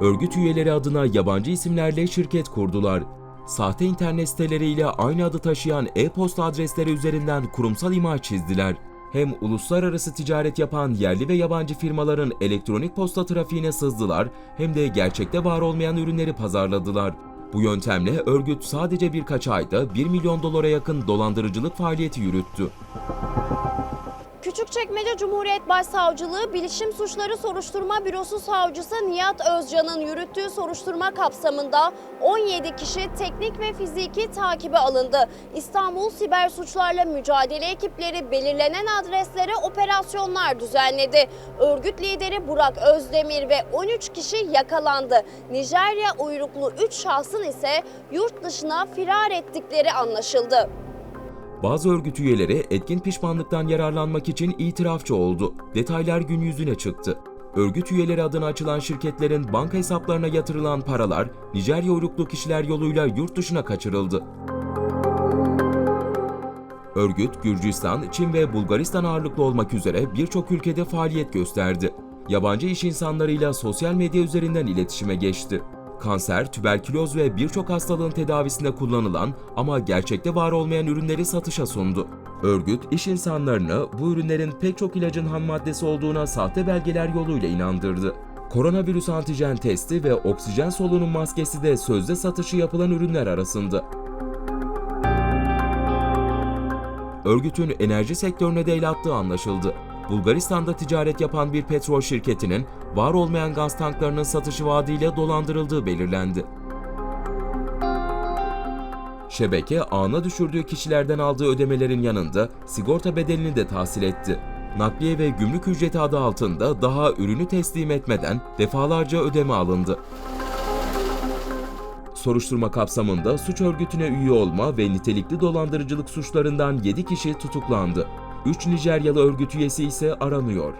Örgüt üyeleri adına yabancı isimlerle şirket kurdular. Sahte internet siteleriyle aynı adı taşıyan e-posta adresleri üzerinden kurumsal imaj çizdiler. Hem uluslararası ticaret yapan yerli ve yabancı firmaların elektronik posta trafiğine sızdılar hem de gerçekte var olmayan ürünleri pazarladılar. Bu yöntemle örgüt sadece birkaç ayda 1 milyon dolara yakın dolandırıcılık faaliyeti yürüttü. Küçükçekmece Cumhuriyet Başsavcılığı Bilişim Suçları Soruşturma Bürosu Savcısı Nihat Özcan'ın yürüttüğü soruşturma kapsamında 17 kişi teknik ve fiziki takibe alındı. İstanbul Siber Suçlarla Mücadele ekipleri belirlenen adreslere operasyonlar düzenledi. Örgüt lideri Burak Özdemir ve 13 kişi yakalandı. Nijerya uyruklu 3 şahsın ise yurt dışına firar ettikleri anlaşıldı. Bazı örgüt üyeleri etkin pişmanlıktan yararlanmak için itirafçı oldu. Detaylar gün yüzüne çıktı. Örgüt üyeleri adına açılan şirketlerin banka hesaplarına yatırılan paralar Nijerya uyruklu kişiler yoluyla yurt dışına kaçırıldı. Örgüt, Gürcistan, Çin ve Bulgaristan ağırlıklı olmak üzere birçok ülkede faaliyet gösterdi. Yabancı iş insanlarıyla sosyal medya üzerinden iletişime geçti. Kanser, tüberküloz ve birçok hastalığın tedavisinde kullanılan ama gerçekte var olmayan ürünleri satışa sundu. Örgüt, iş insanlarını bu ürünlerin pek çok ilacın ham maddesi olduğuna sahte belgeler yoluyla inandırdı. Koronavirüs antijen testi ve oksijen solunum maskesi de sözde satışı yapılan ürünler arasında. örgütün enerji sektörüne de el attığı anlaşıldı. Bulgaristan'da ticaret yapan bir petrol şirketinin var olmayan gaz tanklarının satışı vaadiyle dolandırıldığı belirlendi. Şebeke ağına düşürdüğü kişilerden aldığı ödemelerin yanında sigorta bedelini de tahsil etti. Nakliye ve gümrük ücreti adı altında daha ürünü teslim etmeden defalarca ödeme alındı. Soruşturma kapsamında suç örgütüne üye olma ve nitelikli dolandırıcılık suçlarından 7 kişi tutuklandı. 3 Nijeryalı örgüt üyesi ise aranıyor.